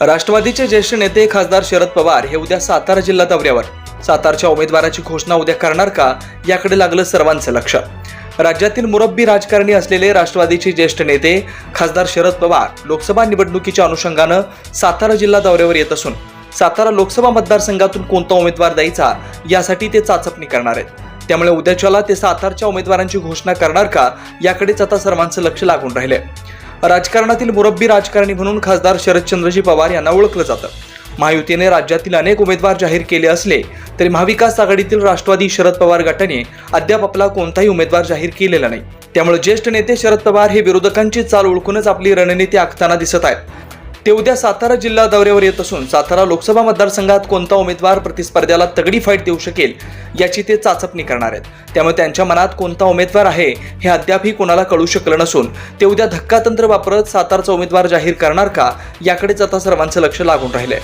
राष्ट्रवादीचे ज्येष्ठ नेते खासदार शरद पवार हे उद्या सातारा जिल्हा दौऱ्यावर. सातारच्या उमेदवाराची घोषणा उद्या करणार का? याकडे लागलं सर्वांचं लक्ष. राज्यातील मुरब्बी राजकारणी असलेले राष्ट्रवादीचे ज्येष्ठ नेते खासदार शरद पवार लोकसभा निवडणुकीच्या अनुषंगानं सातारा जिल्हा दौऱ्यावर येत असून सातारा लोकसभा मतदारसंघातून कोणता उमेदवार द्यायचा यासाठी ते चाचपणी करणार आहेत. त्यामुळे उद्याच्याला ते सातारच्या उमेदवारांची घोषणा करणार का? याकडेच आता सर्वांचं लक्ष लागून राहिले राजकारणातील मुरब्बी राजकारणी म्हणून खासदार शरदचंद्रजी पवार यांना ओळखलं जातं. महायुतीने राज्यातील अनेक उमेदवार जाहीर केले असले तरी महाविकास आघाडीतील राष्ट्रवादी शरद पवार गटाने अद्याप आपला कोणताही उमेदवार जाहीर केलेला नाही. त्यामुळे ज्येष्ठ नेते शरद पवार हे विरोधकांची चाल ओळखूनच आपली रणनीती आखताना दिसत आहेत. ते उद्या सातारा जिल्हा दौऱ्यावर येत असून सातारा लोकसभा मतदारसंघात कोणता उमेदवार प्रतिस्पर्ध्याला तगडी फाईट देऊ शकेल याची ते चाचपणी करणार आहेत. त्यामुळे त्यांच्या मनात कोणता उमेदवार आहे हे अद्यापही कोणाला कळू शकलं नसून ते उद्या धक्कातंत्र वापरत सातारचा उमेदवार जाहीर करणार का याकडेच आता सर्वांचं लक्ष लागून राहिलंय.